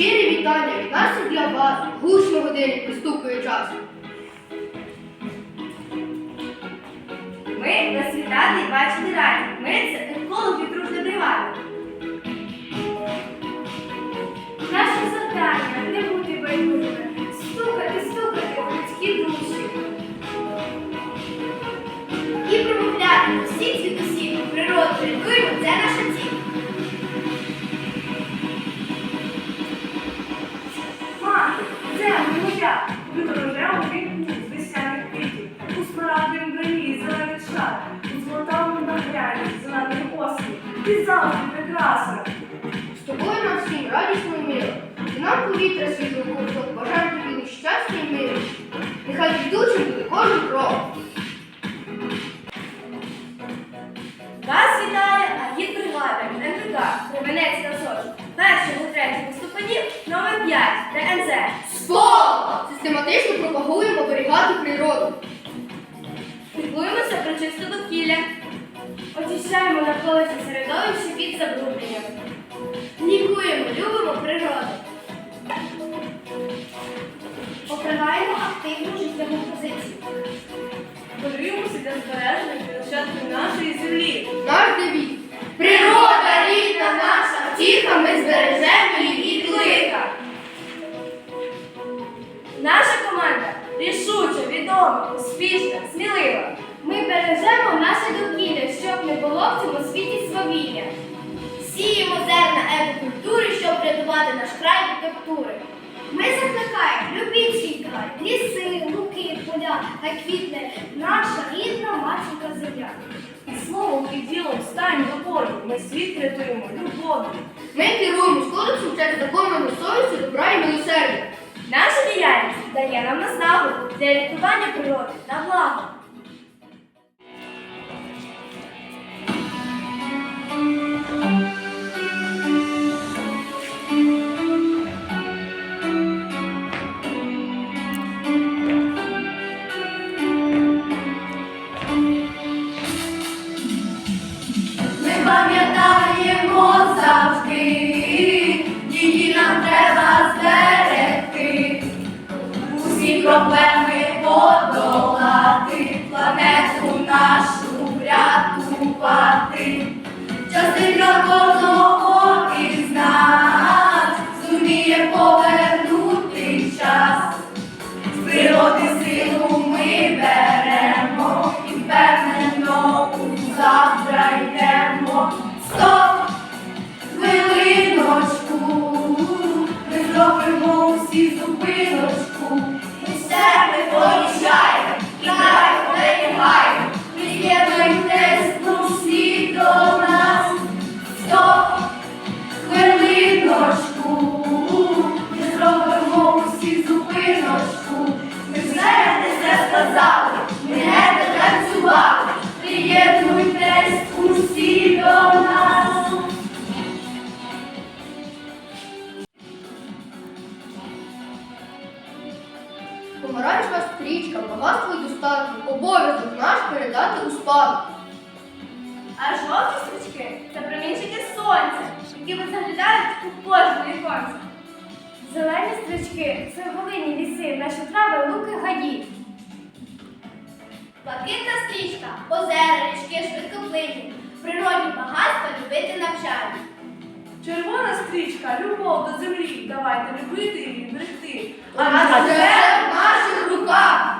Щирі вітання від нас і для вас. Гучно години приступує час. Ми вас вітати і бачити раді. Ми це екологи дружна бригада. Наше завдання не бути байдужими, стукати, стукати в людські душі. І промовляти до всіх звідусів. Природу рятуємо, це наша повітря світло курсок, бажаємо тобі щастя і миру. Нехай ведучим буде кожен крок. Вас вітає агіт бригада НВК Кременецька ЗОЖ. Першого, третього ступенів, номер 5 ТНЗ. Спо! Систематично пропагуємо оберігати природу. Піклуємося про чисте довкілля. Очищаємо навколишнє середовище від забруднення. Лікуємо, любимо природу. Опрягаємо активну життєву позицію. Борюємося для збереження і нашої землі. Наш девіз. Природа рідна наша, втіха, ми збережемо її від лиха. Наша команда рішуча, відома, успішна, смілива. Ми бережемо наше довкілля, щоб не було в цьому світі свавілля. Сіємо зерна екокультури, щоб врятувати наш край від тортури. Ми закликаємо, любіть свій край, ліси, луки, поля, хай квітне наша рідна матінка земля. І словом, і ділом стань до бою. Ми світ рятуємо любов'ю. Ми керуємо кодексом через законами совісті, добра і милосердя. Наша діяльність дає нам наснагу для рятування природи та благо. Планету нашу багатство обов'язок наш передати у спадок. А жовті стрічки це промінчики сонця, які заглядають у кожне віконце. Зелені стрічки це голині ліси, наші трави, луки, гаї. Блакитна стрічка, озера, річки, швидкоплинні, природні багатства любити навчання. Червона стрічка, любов до землі. Давайте любити і берегти. А це в наших руках.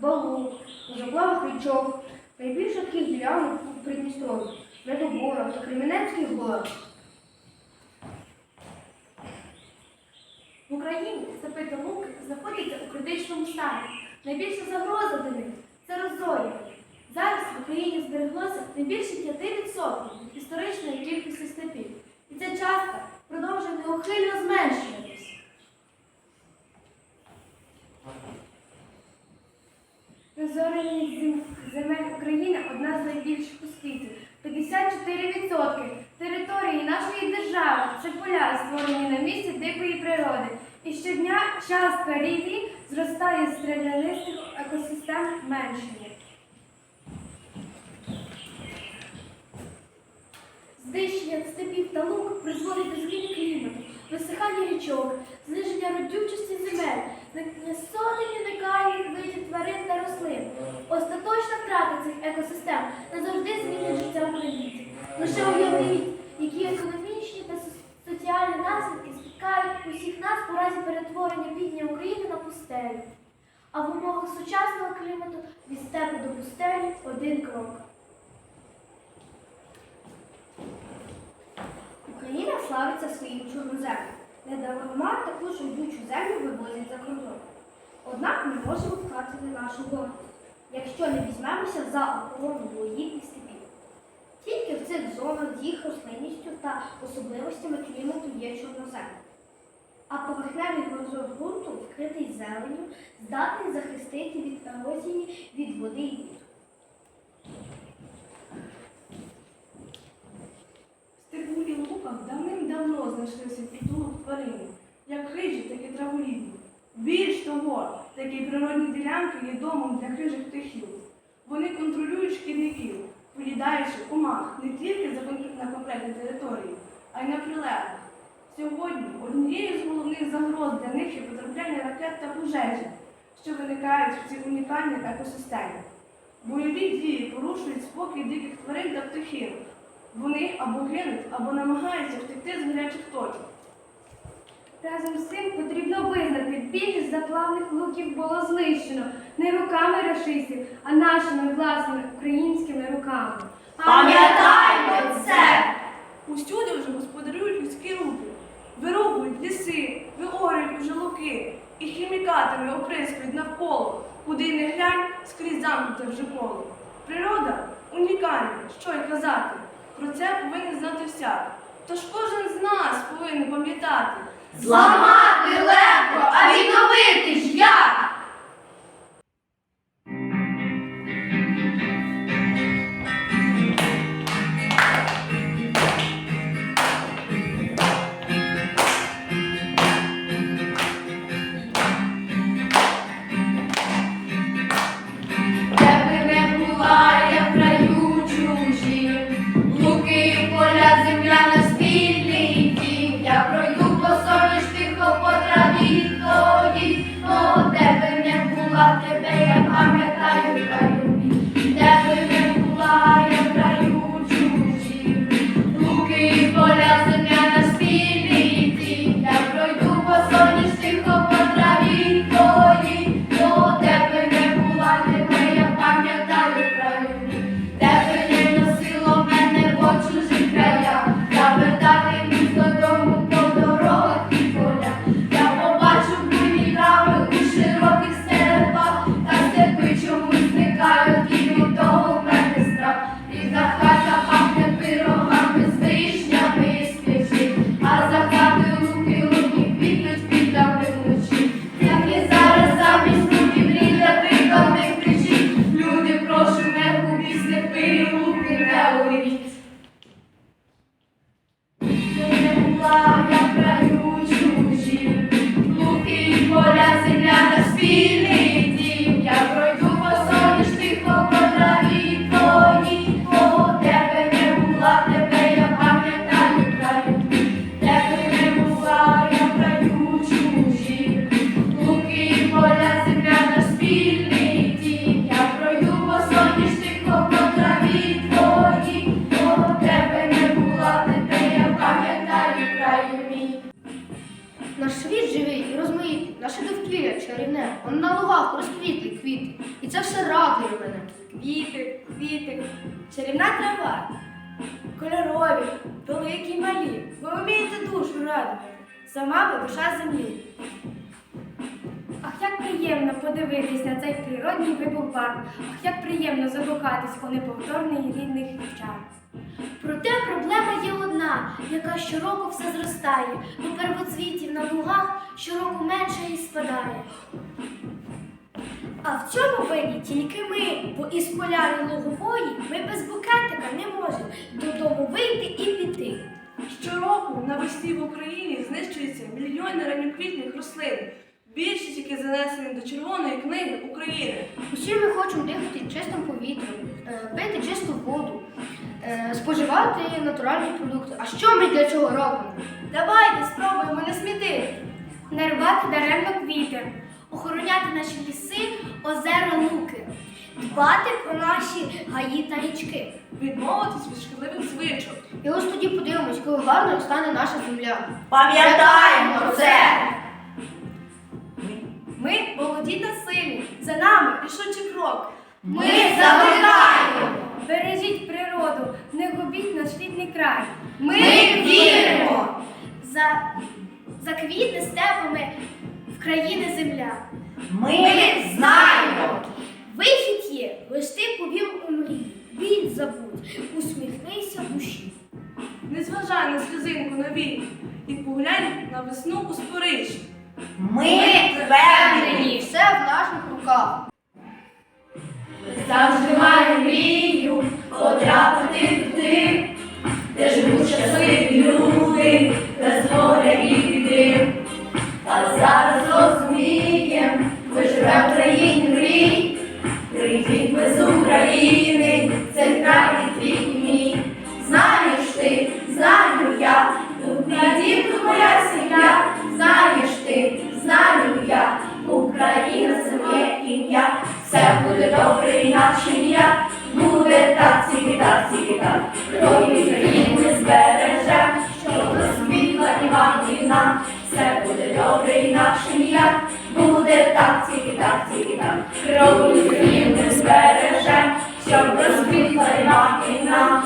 горбів, балок, у річок. Найбільше таких ділянок у Придністров'ї, Медоборах та Кремінецьких горах. В Україні степи та луки знаходяться у критичному стані. Найбільша загроза для них це розорювання. Зараз в Україні збереглося не більше 5% від історичної кількості степів. І ця частка продовжує неухильно зменшуватись. Розореність земель України одна з найбільших у світі. 54% території нашої держави це поля, створені на місці дикої природи. І щодня частка рівні зростає з трав'янистих екосистем меншення. Знищення степів та лук призводить до зміни клімату, висихання річок, зниження родючості земель, сотень унікальних видів тварин та рослин. Остаточна втрата цих екосистем назавжди змінить життя українців. Лише уявіть, які економічні та соціальні наслідки спіткають усіх нас у разі перетворення півдня України на пустелю. А в умовах сучасного клімату від степу до пустелі один крок. Україна славиться своїм чорноземом. Недарма таку ж родючу землю вивозять за кордон. Однак ми можемо втратити нашу гордість, якщо не візьмемося за охорону благодійних степів. Тільки в цих зонах з їх рослинністю та особливостями клімату є чорнозем. А поверхневий горизонт ґрунту, вкритий зеленю, здатний захистити від ерозії від води і вітру. В степу і луках давним-давно знайшлися притулок тварини, як хижі, так і травоїдні. Більш того, такі природні ділянки є домом для хижих птахів. Вони контролюють шкідників, поїдаючи комах не тільки на конкретній території, а й на прилеглих. Сьогодні однією з головних загроз для них є потрапляння ракет та пожежі, що виникають в цій унікальній екосистемі. Бойові дії порушують спокій диких тварин та птахів. Вони або гинуть, або намагаються втекти з гарячих точок. Разом з цим потрібно визнати, більшість заплавних луків було знищено не руками рашистів, а нашими власними українськими руками. Пам'ятаймо це! Усюди вже господарюють людські руки, вирубують ліси, виорюють уже луки і хімікатами оприскують навколо, куди не глянь, скрізь замкнуте вже коло. Природа унікальна, що й казати. Про це повинен знати всяк. Тож кожен з нас повинен пам'ятати. Зламати легко, а відновити ж як? Он на лугах розквітли квіти. І це все радує мене. Квіти, квіти, чарівна трава, кольорові, великі й малі. Ви вмієте душу радувати, сама ви душа землі. Ах, як приємно подивитись на цей природній вибух ах, як приємно закохатись у неповторний рідних вівчар. Проте проблема є одна, яка щороку все зростає, бо первоцвітів на лугах щороку менше і спадає. А в цьому винні тільки ми, бо із поляни лугової ми без букетика не можемо додому вийти і піти. Щороку навесні в Україні знищуються мільйони ранньоквітних рослин. Більшість, які занесені до Червоної книги України. Усі ми хочемо дихати чистим повітрям, е, пити чисту воду, споживати натуральні продукти. А що ми для цього робимо? Давайте спробуємо не смітити, не рвати даремно квіти, охороняти наші ліси, озера, луки, дбати про наші гаї та річки. Відмовитись від шкідливих звичок. І ось тоді подивимось, коли гарною стане наша земля. Пам'ятаємо це! Ми молоді та сильні, за нами рішучий крок. Ми закликаємо! Бережіть природу, не губіть наш рідний край. Ми віримо! За, за квітне степами в країни земля. Ми знаємо! Вихід є, лиш ти повів у мрії. Біль забудь, усміхнися душі. Не зважай на сльозинку на вік і поглянь на весну у спорижжі. Ми впевнені! Все в наших руках. Завжди маю мрію потрапити туди, де живуть щасливі люди, без горя і біди. А зараз розумієм, ми живемо в країні мрій, прийдіть ми з України, це край і твій мій. Знаєш ти, знаю я, тут не дітка моя сім'я, знаєш ти, знаю я, Україна це моє ім'я, все буде добре і наше ім'я, буде так, тільки так, тільки так, крові України збереже, щоб розуміла Іванівна, все буде добре і нашим я, буде так, тільки так, тільки так, Кров України збереже, щоб розквітла Іванівна.